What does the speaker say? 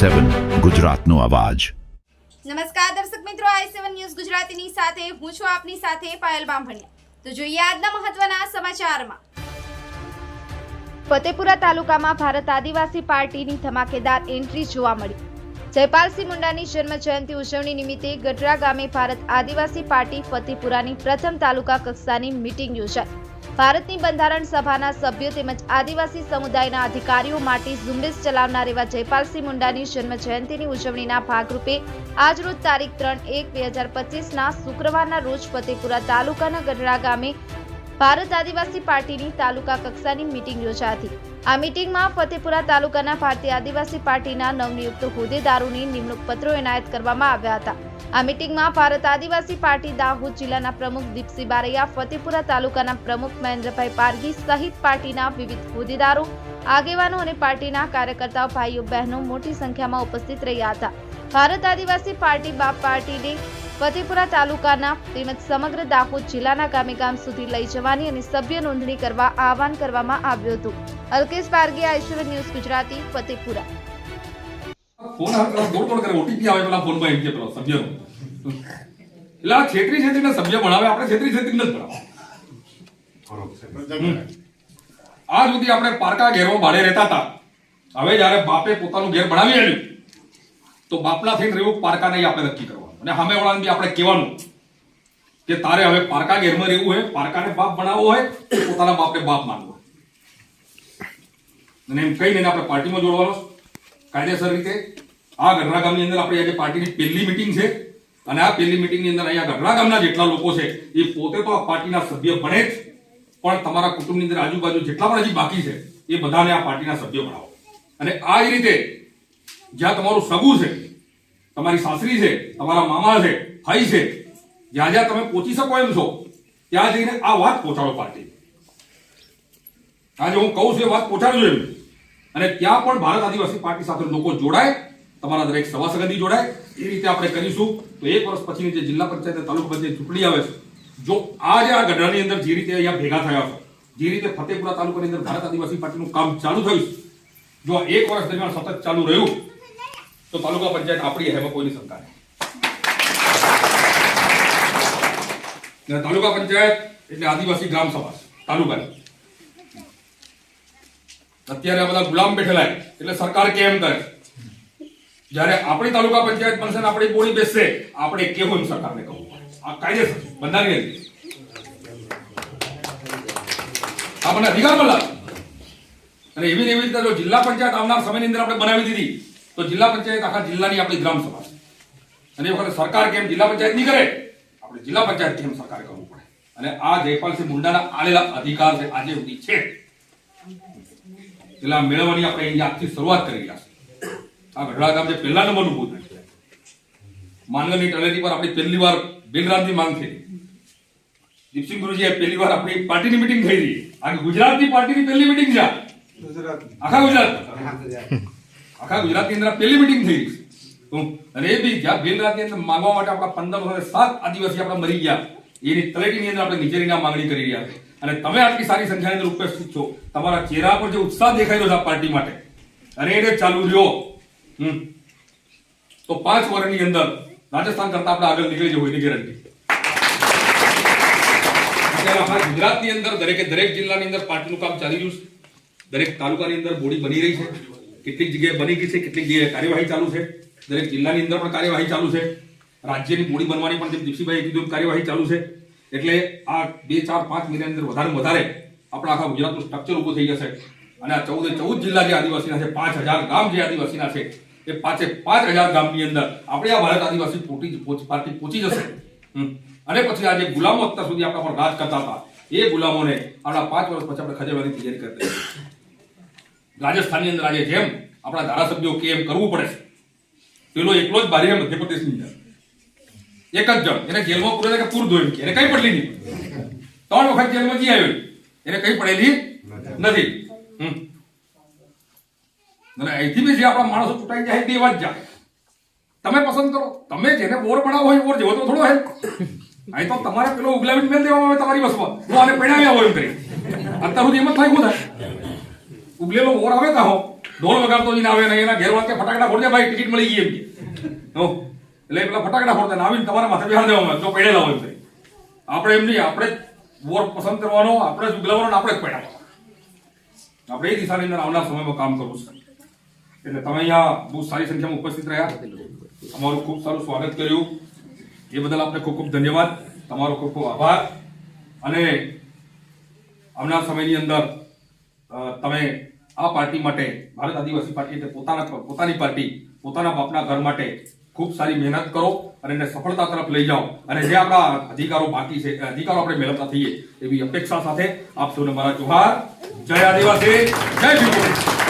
સેવન ગુજરાતનો અવાજ. નમસ્કાર દર્શક મિત્રો આઈ સેવન ન્યૂઝ ગુજરાતીની સાથે હું છું આપની સાથે પાયલ બામભણિયા. તો જોઈએ આજના મહત્વના સમાચારમાં. ફતેપુરા તાલુકામાં ભારત આદિવાસી પાર્ટીની ધમાકેદાર એન્ટ્રી જોવા મળી. જયપાલસિંહ મુંડાની જન્મ જયંતિ ઉજવણી નિમિત્તે ગઢડા ગામે ભારત આદિવાસી પાર્ટી ફતેપુરાની પ્રથમ તાલુકા કક્ષાની મીટિંગ યોજાઈ. ભારતની બંધારણ સભાના સભ્યો તેમજ આદિવાસી સમુદાયના અધિકારીઓ માટે ઝુંબેશ ચલાવનાર એવા જયપાલસિંહ મુંડાની જન્મ જયંતિની ઉજવણીના ભાગરૂપે આજરોજ તારીખ ત્રણ એક બે હજાર પચીસના શુક્રવારના રોજ ફતેપુરા તાલુકાના ગઢડા ગામે ભારત આદિવાસી પાર્ટીની તાલુકા કક્ષાની મીટિંગ યોજાતી આ મીટિંગમાં ફતેપુરા તાલુકાના ભારતીય આદિવાસી પાર્ટીના નવનિયુક્ત હોદ્દેદારોની નિમણૂક પત્રો એનાયત કરવામાં આવ્યા હતા. આ મીટિંગમાં ભારત આદિવાસી પાર્ટી દાહોદ જિલ્લાના પ્રમુખ દીપસિંહ બારૈયા, ફતેપુરા તાલુકાના પ્રમુખ મહેન્દ્રભાઈ પારગી સહિત પાર્ટીના વિવિધ હોદ્દેદારો, આગેવાનો અને પાર્ટીના કાર્યકર્તાઓ, ભાઈઓ, બહેનો મોટી સંખ્યામાં ઉપસ્થિત રહ્યા હતા. ભારત આદિવાસી પાર્ટી બાપ પાર્ટીને ફતેપુરા તાલુકાના તેમજ સમગ્ર દાહોદ જિલ્લાના ગામે ગામ સુધી લઈ જવાની અને સભ્ય નોંધણી કરવા આહવાન કરવામાં આવ્યું હતું. અલ્કેશ પારગી આઈશ્વર ન્યૂઝ ગુજરાતી ફતેપુરા ફોન દોડ દોડ કરે? ઓટીપી આવે પેલા ફોનમાં એમ કે પેલો સભ્ય એટલે આ છેતરી છેતરીને સભ્ય ભણાવે આપણે છેતરી છેતરીને જ ભણાવે આ સુધી આપણે પારકા ઘેરમાં ભાડે રહેતા હતા. હવે જ્યારે બાપે પોતાનું ઘેર બનાવી આવ્યું તો બાપના થઈને રહેવું પારકા નહીં આપણે નક્કી કરવાનું. અને સામે વાળાને બી આપણે કહેવાનું કે તારે હવે પારકા ઘેરમાં રહેવું હોય, પારકાને બાપ બનાવવો હોય, પોતાના બાપને બાપ માનવો અને એમ કહીને આપણે પાર્ટીમાં જોડવાનો કાયદેસર રીતે આ ગઢડા ગામની અંદર આપણે આજે પાર્ટીની પહેલી મિટિંગ છે. અને આ પહેલી મિટિંગની અંદર અહીંયા ગઢડા ગામના જેટલા લોકો છે, એ પોતે તો આ પાર્ટીના સભ્ય બને જ. પણ તમારા કુટુંબની અંદર આજુબાજુ જેટલા પણ હજી બાકી છે, એ બધાને આ પાર્ટીના સભ્ય બનાવો. અને આ જ રીતે જ્યાં તમારું સગું છે તમારી સાસરી છે, તમારા મામા છે, ભાઈ છે, જ્યાં જ્યાં તમે પહોંચી શકો એમ છો, ત્યાં જઈને આ વાત પહોંચાડો પાર્ટી. આજે હું કહું છું એ વાત પહોંચાડજો એમ. અને ત્યાં પણ ભારત આદિવાસી પાર્ટી સાથે લોકો જોડાય, તમારા દરેક સભા સગદી જોડાય, એ રીતે આપણે કરીશું. તો એક વર્ષ પછીની જે જિલ્લા પંચાયત તાલુકા પંચાયત ચૂંટણી આવે છે, જો આજે આ ગઢડાની અંદર જે રીતે અહીંયા ભેગા થયા છો, જે રીતે ફતેપુરા તાલુકાની અંદર ભારત આદિવાસી પાર્ટીનું કામ ચાલુ થયું જો આ એક વર્ષ દરમિયાન સતત ચાલુ રહ્યું તો તાલુકા પંચાયત આપણી એમાં કોઈની શંકા નહીં. તાલુકા પંચાયત એટલે આદિવાસી ગ્રામ સમાજ, તાલુકાની. અત્યારે આ બધા ગુલામ બેઠેલા એટલે સરકાર કેમ કરે? જ્યારે આપણી તાલુકા પંચાયત બનશે આપણી બોલી બેસશે, આપણે કેવું સરકારને કહું? આ કાયદેસર બંધારણીય આપણને અધિકાર પણ અને એવી એવી રીતે જો જિલ્લા પંચાયત આવનાર સમયની અંદર આપણે બનાવી દીધી તો જિલ્લા પંચાયત આખા જિલ્લાની આપણી ગ્રામ સભા છે. અને એ વખતે સરકાર કેમ જિલ્લા પંચાયત નહીં કરે? આપણે જિલ્લા પંચાયત કેમ સરકારે કરવું પડે? અને આ જયપાલસિંહ મુંડાના આલેલા અધિકાર છે આજે સુધી છે. એટલે મેળવવાની આપણે અહીંયા આજથી શરૂઆત કરી રહ્યા છે આ ગઢડા ગામ જે પહેલા નંબરનું બુથ છે. માંગલની તળેટી પર આપણી પહેલી વાર બિનરાજની માંગ થઈ. દીપસિંહ ગુરુજીએ પહેલી વાર આપણી પાર્ટીની મીટિંગ થઈ હતી આ ગુજરાતની પાર્ટીની પહેલી મીટિંગ છે. આખા ગુજરાત આખા ગુજરાતની અંદર પહેલી મીટિંગ થઈ અને એ બી જ્યાં બિલ રાતની અંદર માંગવા માટે આપણા પંદર વર્ષ સાત આદિવાસી આપણે મરી ગયા. એની તળેટીની અંદર આપણે નીચેની માંગણી કરી રહ્યા છે અને તમે આટલી સારી સંખ્યાની અંદર ઉપસ્થિત છો. તમારા ચહેરા પર જે ઉત્સાહ દેખાઈ રહ્યો છે પાર્ટી માટે. અને એને ચાલુ રહ્યો. તો પાંચ વર્ષની અંદર રાજસ્થાન કરતા આપણે આગળ નીકળી જવું એની ગેરંટી. આપણા ગુજરાતની અંદર દરેકે દરેક જિલ્લાની અંદર પાર્ટીનું કામ ચાલી રહ્યું છે. દરેક તાલુકાની અંદર બોડી બની રહી છે. કેટલીક જગ્યાએ બની ગઈ છે, કેટલીક જગ્યાએ કાર્યવાહી ચાલુ છે. દરેક જિલ્લાની અંદર પણ કાર્યવાહી ચાલુ છે. રાજ્યની બોડી બનવાની પણ જેમ દીપસીભાઈએ કીધું કાર્યવાહી ચાલુ છે. એટલે આ બે, ચાર, પાંચ મહિનાની અંદર વધારે વધારે આપણા આખા ગુજરાતનું સ્ટ્રક્ચર ઊભું થઈ જશે. અને આ ચૌદે, ચૌદ જિલ્લા જે આદિવાસીના છે, પાંચ હજાર ગામ જે આદિવાસીના છે, એ પાંચે પાંચ હજાર ગામની અંદર આપણે આ ભારત આદિવાસી પોટી પાર્ટી પહોંચી જશે. અને પછી આ જે ગુલામો અત્યાર સુધી આપણા પર રાજ કરતા હતા, એ ગુલામોને આપણા પાંચ વર્ષ પછી આપણે ખજેવાની તૈયારી કરતા. રાજસ્થાનની અંદર આજે જેમ આપણા ધારાસભ્યો કે એમ કરવું પડે છે. પેલો એકલો જ બારી મધ્યપ્રદેશની અંદર. એક જ જણ. એને જેલમાં પૂરે કે પૂર ધોઈ એને કઈ પડલી નહીં. ત્રણ વખત જેલમાં જઈ આવ્યો. એને કઈ પડેલી નથી. અને અહીંથી બી જે આપણા માણસો ચૂંટાઈ જાય તે વાત જાય તમે પસંદ કરો. તમે જેને બોર બનાવો હોય, બોર જેવો તો થોડો હે. અહીં તો તમારે પેલો ઉગલાવીને મેલ દેવામાં આવે તમારી વસ્તુ આને પહેણાવ્યા હોય એમ કરી અત્યાર સુધી એમ જ થાય હું થાય? ઉગલેલો બોર આવે તા હો. ઢોલ વગાડતો જઈને આવે ને એના ઘેર કે ફટાકડા ફોડજે ભાઈ, ટિકિટ મળી ગઈ એમ કે. હો. એટલે પેલા ફટાકડા ફોડતા આવીને તમારા માથે બેહાડ દેવામાં તો પડેલા હોય ભાઈ આપણે એમ નહીં, આપણે વોર પસંદ કરવાનો, આપણે જ ઉગલાવવાનો આપણે જ પહેરાવવાનો આપણે એ દિશાની અંદર આવનાર સમયમાં કામ કરવું છે. એટલે તમે અહીંયા બહુ સારી સંખ્યામાં ઉપસ્થિત રહ્યા. અમારું ખૂબ સારું સ્વાગત કર્યું. એ બદલ આપને ખૂબ ખૂબ ધન્યવાદ. તમારો ખૂબ ખૂબ આભાર. અને આવનાર સમયની અંદર તમે આ પાર્ટી માટે, ભારત આદિવાસી પાર્ટી પોતાના પોતાની પાર્ટી, પોતાના બાપના ઘર માટે ખૂબ સારી મહેનત કરો અને એને સફળતા તરફ લઈ જાઓ અને જે આપણા અધિકારો બાકી છે, અધિકારો આપણે મેળવતા થઈએ એવી અપેક્ષા સાથે આપ સૌને મારા જોહાર. જય આદિવાસી, જય ભીમ.